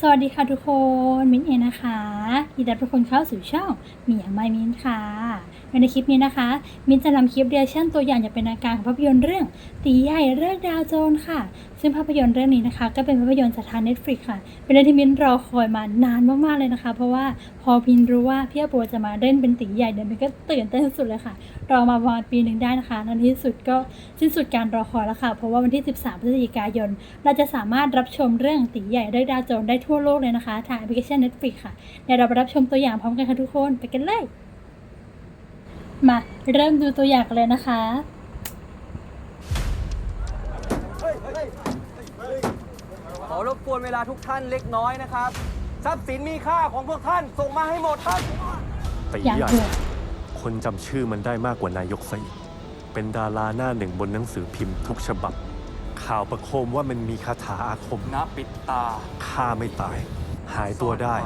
สวัสดีค่ะทุกคนมิ้นเองนะคะยินดีต้อนรับทุกคนเข้าสู่ช่องมีอย่างไม่มิ้นค่ะในคลิปนี้นะคะ มิ้นจะนำคลิปเรียชั่นตัวอย่างอย่างเป็นอาการของภาพยนตร์เรื่อง ตีใหญ่เรื่องดาวโจรค่ะ ซึ่งภาพยนตร์เรื่องนี้นะคะ ก็เป็นภาพยนตร์จากทาง Netflix ค่ะ เป็นเรื่องที่มิ้นรอคอยมานานมากๆเลยนะคะ เพราะว่า พอพินรู้ว่าพี่อาโปจะมาเล่นเป็นตีใหญ่เดี๋ยวมิ้นก็ตื่นเต้นสุดๆเลยค่ะ รอมาประมาณปีหนึ่งได้นะคะในที่สุดก็สิ้นสุดการรอคอยแล้วค่ะ เพราะว่าวันที่ 13 พฤศจิกายน เราจะสามารถรับชมเรื่องตีใหญ่เรื่องดาวโจรได้ทั่วโลกเลยนะคะทางแอปพลิเคชัน Netflix ค่ะเดี๋ยวเราไปรับชมตัวอย่างพร้อมกันค่ะทุกคนไปกันเลยมาเริ่มดูตัวอย่างกันเลยนะคะขอรบกวนเวลาทุกท่านเล็กน้อยนะครับ ทรัพย์สินมีค่าของพวกท่านส่งมาให้หมดครับ ตีอย่างใหญ่โหดคนจำชื่อมันได้มากกว่านายกซะอีกเป็นดาราหน้าหนึ่งบนหนังสือพิมพ์ทุกฉบับ ข่าวประโคมว่ามันมีคาถาอาคมณปิดตาฆ่าไม่ตาย หายตัวได้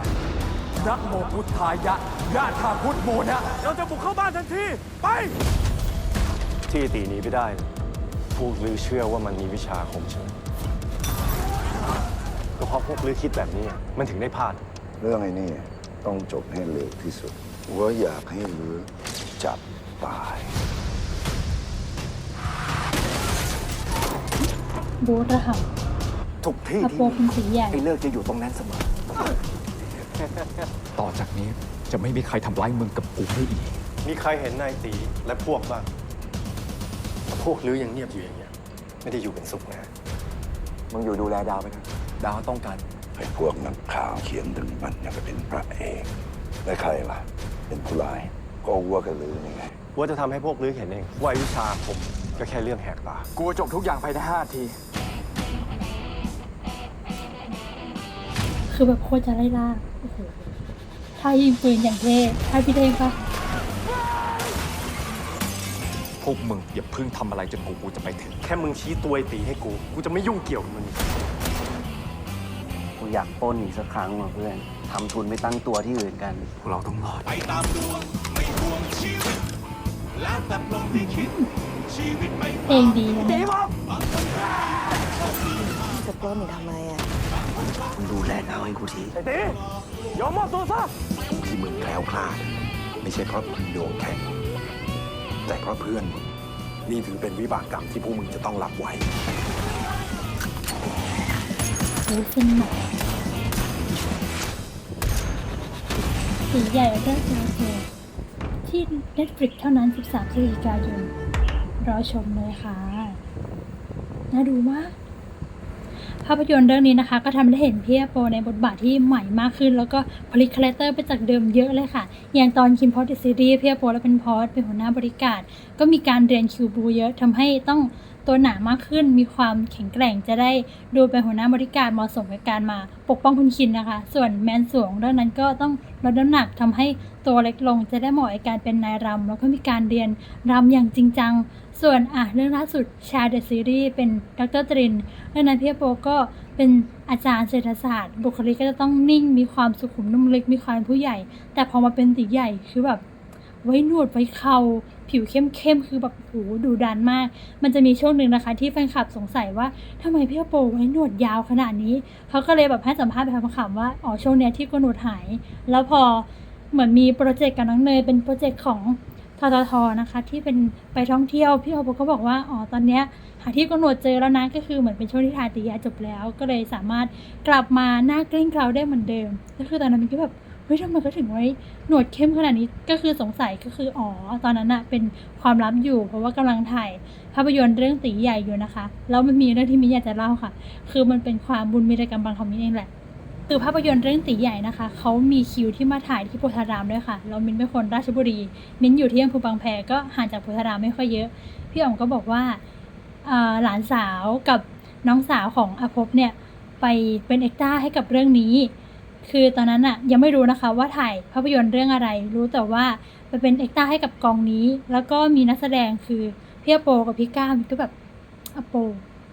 นะโมพุทธายะญาติาพุทธโมนะ เราจะบุกเข้าบ้านทันที ไป ที่ตีหนี้ไม่ได้ พวกลือเชื่อว่ามันมีวิชาอาคมใช่ไหม ก็เพราะพวกลือคิดแบบนี้ มันถึงได้พลาด เรื่องไอ้นี่ต้องจบให้เร็วที่สุดหัวอยากให้หรือจับตาย บูธระห่ทุกที่ำอาที่โปเป็นตีใหญ่ ไอ้เลิกจะอยู่ตรงนั้นเสมอ ต่อจากนี้จะไม่มีใครทำร้ายมึงกับกูได้อีก มีใครเห็นนายตีและพวกบ้างพวกลือยังเงียบอยู่อย่างเงี้ย ไม่ได้อยู่เป็นสุขนะ มึงอยู่ดูแลดาวไปนะ ดาวต้องการ ไอ้พวกนักข่าวเขียนถึงมันยังเป็นพระเอกและใครล่ะ เป็นผู้ร้าย ก็วัวกันลือนี่ไง ว่าจะทำให้พวกลือเห็นเองว่าวิชาอาคมก็แค่เรื่องแหกตา กูจบทุกอย่างภายในห้าที คือแบบโคตรจะไล่ล่าโอ้โหถ้ายิงปืนอย่างเท่ถ้าพี่เด้งปะพวกมึงอย่าเพิ่งทำอะไรจนกูกูจะไปถึง แค่มึงชี้ตัวไอ้ตีให้กู กูจะไม่ยุ่งเกี่ยวกับมันกู อยากปล้นอีกสักครั้งว่ะเพื่อนทำทุนไม่ตั้งตัวที่อื่นกัน พวกเราต้องรอดเพลงดีนะเนี่ยจะปล้นหนูทำไมอะ มึงดูแลดาวให้กูทีไอ้ตียอมมอบตัวซะที่มึงแคล้วคลาด ไม่ใช่เพราะมึงดวงแข็ง แต่เพราะเพื่อนมึงนี่ถือเป็นวิบากกรรมที่พวกมึงจะต้องรับไว้ โอ้ฟินหนักตีใหญ่เรื่องดาวโจรที่ Netflix เท่านั้น 13พฤศจิกายน รอชมเลยค่ะ น่าดูมาก ภาพยนตร์เรื่องนี้นะคะ ก็ทำให้เห็นพี่โปในบทบาทที่ใหม่มากขึ้น แล้วก็พลิกคาแรคเตอร์ไปจากเดิมเยอะเลยค่ะ อย่างตอนคิมพอสซีรีส์พี่โปแล้วเป็นพอสเป็นหัวหน้าบริการ ก็มีการเรียนคิวบูเยอะทำให้ต้อง ตัวหนามากขึ้น มีความแข็งแกร่งจะได้ดูเป็นหัวหน้าบริการเหมาะสมกับการมาปกป้องคุณคินนะคะ ส่วนแมนสวงเรื่องนั้นก็ต้องลดน้ำหนักทำให้ตัวเล็กลงจะได้เหมาะกับการเป็นนายรำแล้วก็มีการเรียนรำอย่างจริงจัง ส่วนอะเรื่องล่าสุดชาเดอะซีรีส์เป็นดรตรินเรื่องนั้นพี่โปก็เป็นอาจารย์เศรษฐศาสตร์ บุคลิกก็จะต้องนิ่งมีความสุขุมนุ่มลึกมีความผู้ใหญ่ แต่พอมาเป็นตีใหญ่คือแบบไว้หนวดไว้เขา ผิวเข้มๆคือแบบโหดูดันมาก มันจะมีช่วงหนึ่งนะคะ ที่แฟนคลับสงสัยว่าทำไมพี่โปไว้หนวดยาวขนาดนี้ เขาก็เลยแบบให้สัมภาษณ์แบบขำๆว่าอ๋อช่วงเนี้ยที่โกนหนวดหาย แล้วพอเหมือนมีโปรเจกต์กับน้องเนยเป็นโปรเจกต์ของทททนะคะที่เป็นไปท่องเที่ยวพี่โอโปก็บอกว่าอ๋อตอนเนี้ยหาที่กนหนวดเจอแล้วนะก็คือเหมือนเป็นช่วงที่ถ่าตียาจบแล้ว ก็เลยสามารถกลับมาหน้าเกลี้งเกลาได้เหมือนเดิม ก็คือตอนนั้นมันก็แบบ เฮ้ยทำไมเขาถึงไว้หนวดเข้มขนาดนี้ก็คือสงสัยก็คืออ๋อตอนนั้นอะเป็นความลับอยู่ เพราะว่ากำลังถ่ายภาพยนตร์เรื่องตีใหญ่อยู่นะคะแล้วมันมีเรื่องที่มิอยากจะเล่าค่ะ คือมันเป็นความบุญมีรกรรมบางของมิเองแหละคือภาพยนตร์เรื่องตีใหญ่นะคะ เขามีคิวที่มาถ่ายที่โพธารามด้วยค่ะแล้วมินเป็นคนราชบุรี มินอยู่ที่อำเภอบางแพก็ห่างจากโพธารามไม่ค่อยเยอะ พี่อ๋อมก็บอกว่าหลานสาวกับน้องสาวของอาภพเนี่ยไปเป็นเอ็กต้าให้กับเรื่องนี้ คือตอนนั้นอะยังไม่รู้นะคะว่าถ่ายภาพยนตร์เรื่องอะไร รู้แต่ว่าไปเป็นเอ็กต้าให้กับกองนี้ แล้วก็มีนักแสดงคือพี่อโปกับพี่ก้ามันก็แบบอโป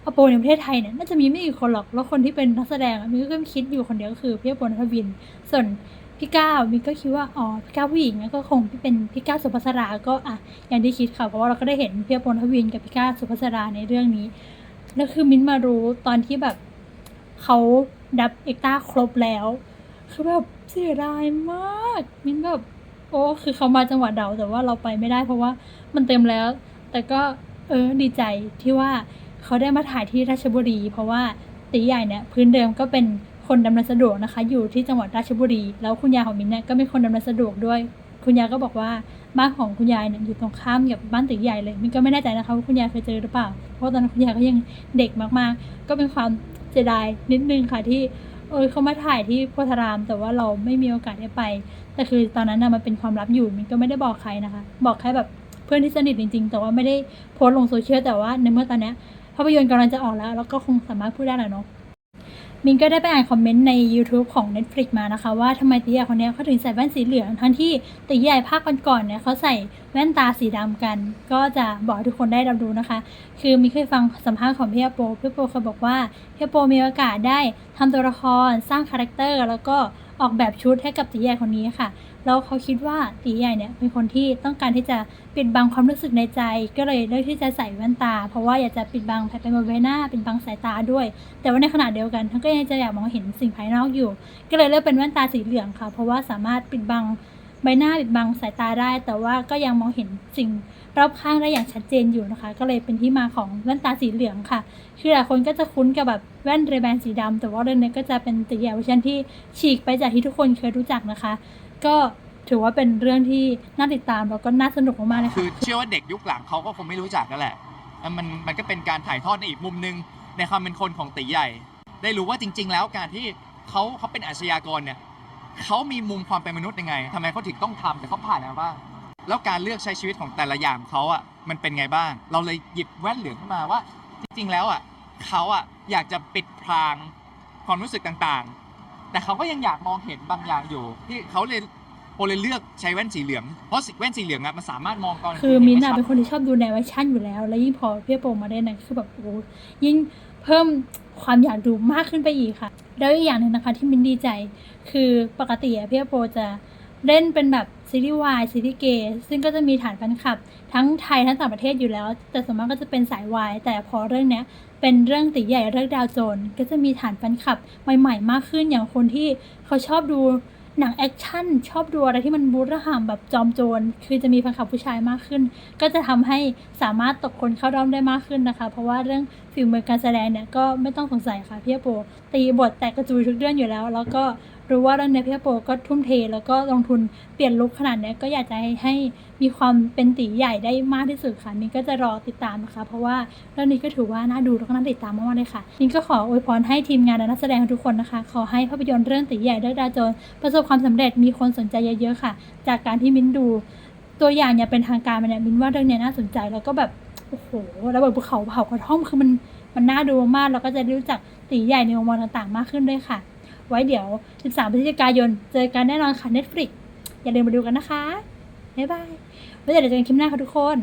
อโปในประเทศไทยเนี่ยน่าจะมีไม่กี่คนหรอก แล้วคนที่เป็นนักแสดงอะมินก็คิดอยู่คนเดียวก็คือพี่อโปนัทวิน ส่วนพี่ก้าวมินก็คิดว่าอ๋อพี่ก้าวผู้หญิงก็คงที่เป็นพี่ก้าวสุภาษราก็อะอย่างที่คิดค่ะเพราะว่าเราก็ได้เห็นพี่อโปนัทวินกับพี่ก้าวสุภาษราในเรื่องนี้แล้วคือมิ้นมารู้ตอนที่แบบเขาดับเอกตาครบแล้ว คือแบบเสียดายมาก มินแบบโอ้คือเขามาจังหวัดเดาแต่ว่าเราไปไม่ได้เพราะว่ามันเต็มแล้ว แต่ก็เออดีใจที่ว่าเขาได้มาถ่ายที่ราชบุรี เพราะว่าตีใหญ่เนี่ยพื้นเดิมก็เป็นคนดำเนินสะดวกนะคะ อยู่ที่จังหวัดราชบุรี แล้วคุณยายของมินเนี่ยก็เป็นคนดำเนินสะดวกด้วย คุณยายก็บอกว่าบ้านของคุณยายเนี่ยอยู่ตรงข้ามกับบ้านตีใหญ่เลยมินก็ไม่แน่ใจนะคะว่าคุณยายเคยเจอหรือเปล่า เพราะตอนนั้นคุณยายก็ยังเด็กมากๆ ก็เป็นความเสียดายนิดนึงค่ะที่ เออเขามาถ่ายที่โพธาราม แต่ว่าเราไม่มีโอกาสได้ไป แต่คือตอนนั้นนะมันเป็นความลับอยู่มันก็ไม่ได้บอกใครนะคะ บอกแค่แบบเพื่อนที่สนิทจริง ๆ แต่ว่าไม่ได้โพสต์ลงโซเชียลแต่ว่าในเมื่อตอนนี้ภาพยนตร์กำลังจะออกแล้ว แล้วก็คงสามารถพูดได้แหละเนาะ มินก็ได้ไปอ่านคอมเมนต์ใน YouTube ของ Netflix มานะคะ ว่าทำไมตีใหญ่คนเนี้ยเขาถึงใส่แว่นสีเหลือง ทั้งที่ตีใหญ่ภาคก่อนๆเนี่ยเขาใส่แว่นตาสีดำกัน ก็จะบอกทุกคนได้รับรู้นะคะ คือมินเคยฟังสัมภาษณ์ของพี่โปพี่โปเขาบอกว่าพี่โปมีโอกาสได้ทำตัวละครสร้างคาแรคเตอร์แล้วก็ ออกแบบชุดให้กับตีใหญ่คนนี้ค่ะ แล้วเขาคิดว่าตีใหญ่เนี่ยเป็นคนที่ต้องการที่จะปิดบังความรู้สึกในใจ ก็เลยเลือกที่จะใส่แว่นตา เพราะว่าอยากจะปิดบังภายในบนใบหน้าปิดบังสายตาด้วย แต่ว่าในขณะเดียวกันท่านก็ยังจะอยากมองเห็นสิ่งภายนอกอยู่ ก็เลยเลือกเป็นแว่นตาสีเหลืองค่ะ เพราะว่าสามารถปิดบัง ใบหน้าปิดบังสายตาได้ แต่ว่าก็ยังมองเห็นสิ่งรอบข้างได้อย่างชัดเจนอยู่นะคะ ก็เลยเป็นที่มาของแว่นตาสีเหลืองค่ะ คือหลายคนก็จะคุ้นกับแบบแว่นเรแบนสีดำแต่ว่าเรื่องนี้ก็จะเป็นตีใหญ่เวอร์ชันที่ฉีกไปจากที่ทุกคนเคยรู้จักนะคะ ก็ถือว่าเป็นเรื่องที่น่าติดตามแล้วก็น่าสนุกมากๆเลยคืค่ะอเชื่อว่าเด็กยุคหลังเขาก็คงไม่รู้จักนั่นแหละมันมันก็เป็นการถ่ายทอดในอีกมุมหนึงในความเป็นคนของตีใหญ่ ได้รู้ว่าจริง ๆ แล้วการที่เขาเขาเป็นอาชญากรเนี่ย เขามีมุมความเป็นมนุษย์ยังไงทำไมเขาถึงต้องทำแต่เขาผ่านอะไรมาบ้างแล้วการเลือกใช้ชีวิตของแต่ละอย่างของเขาอะมันเป็นไงบ้าง เราเลยหยิบแว่นเหลืองขึ้นมาว่า จริงๆแล้วอะเขาอะอยากจะปิดพรางความรู้สึกต่างๆ แต่เขาก็ยังอยากมองเห็นบางอย่างอยู่ ที่เขาเลยโอเลยเลือกใช้แว่นสีเหลืองเพราะแว่นสีเหลืองอะมันสามารถมองตอนกลางคือเห็มินท์ไชัอะดเป็นคนที่ชอบดูแนวแอคชั่นอยู่แล้ว แล้วยิ่งพอพี่โปมาได้นะคือแบบโอ้โหยิ่งเพิ่มความอยากดูมากขึ้นไปอีกค่ะ แล้วอีกอย่างหนึ่งนะคะที่มินดีใจ คือปกติอะพี่โปจะเล่นเป็นแบบซีรีส์วายซีรีส์เกย์ซึ่งก็จะมีฐานแฟนคลับ ทั้งไทยทั้งต่างประเทศอยู่แล้ว แต่ส่วนมากก็จะเป็นสายวายแต่พอเรื่องเนี้ยเป็นเรื่องตีใหญ่เรื่องดาวโจน ก็จะมีฐานแฟนคลับใหม่ๆ มากขึ้นอย่างคนที่เขาชอบดู หนังแอคชั่นชอบดูอะไรที่มันบูรหามแบบจอมโจรคือจะมีแฟนคลับผู้ชายมากขึ้น ก็จะทำให้สามารถตกคนเข้าด้อมได้มากขึ้นนะคะ เพราะว่าเรื่องฝีมือการแสดงเนี่ยก็ไม่ต้องสงสัยค่ะพี่อโปตีบทแตกกระจุยทุกเรื่องอยู่แล้ว แล้วก็ รู้ว่าเรื่องเนี้ยพี่อโปก็ทุ่มเท แล้วก็ลงทุนเปลี่ยนลุคขนาดนี้ก็อยากจะให้ให้มีความเป็นตีใหญ่ได้มากที่สุดค่ะมินก็จะรอติดตามนะคะ เพราะว่าเรื่องนี้ก็ถือว่าน่าดูแล้วก็น่าติดตามมากๆเลยค่ะมินก็ขออวยพรให้ทีมงานและนักแสดงทุกคนนะคะ ขอให้ภาพยนตร์เรื่องตีใหญ่เรื่องดาจรประสบความสำเร็จมีคนสนใจเยอะๆค่ะ จากการที่มิ้นดูตัวอย่างอย่างเป็นทางการมันเนี่ยมิ้นว่าเรื่องนี้น่าสนใจแล้วก็แบบโอ้โหระเบิดภูเขาเผากระท่อมคือมันมันน่าดูมากแล้วก็จะรู้จักตีใหญ่ในวงวันต่างๆ มากขึ้นด้วยค่ะ ไว้เดี๋ยว 13 พฤศจิกายน เจอกันแน่นอนค่ะ Netflix อย่าลืมมาดูกันนะคะ บ๊ายบายไว้เดี๋ยวเจอกันคลิปหน้าค่ะทุกคน